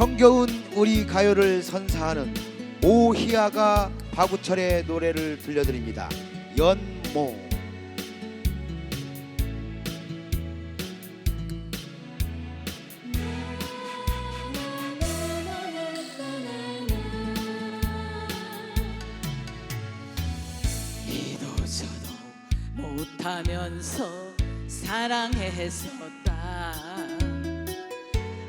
정겨운 우리 가요를 선사하는 오희아가 박우철의 노래를 들려드립니다. 연모. 이도 저도 못하면서 사랑했었다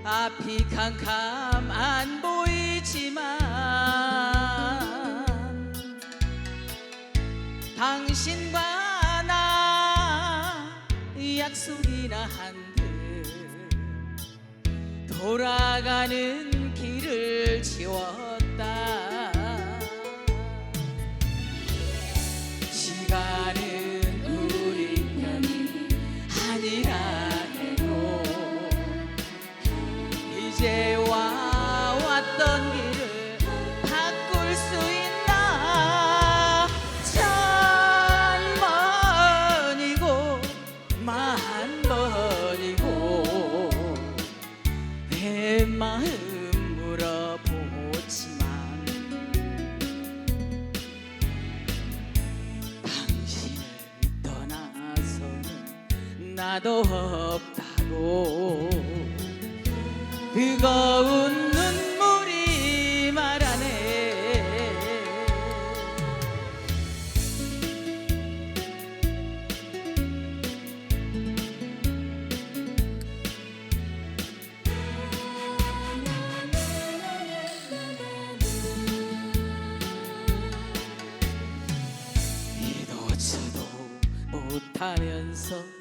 앞이 캄캄 안 보이지만 당신과 나 약속이나 한 듯 돌아가는 길을 지웠다. 시간은 우리 편이 아니라 나도 없다고. 뜨거운 눈물이 말하네. 이도 저도 못하면서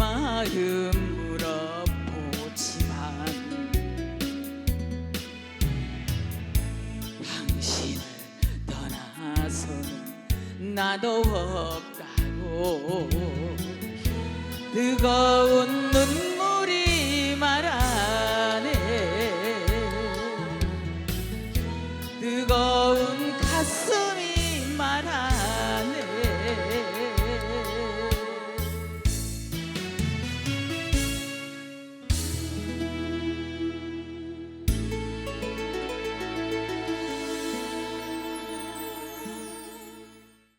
마음 물어보지만 당신을 떠나서는 나도 없다고 뜨거운 뜨거운 가슴.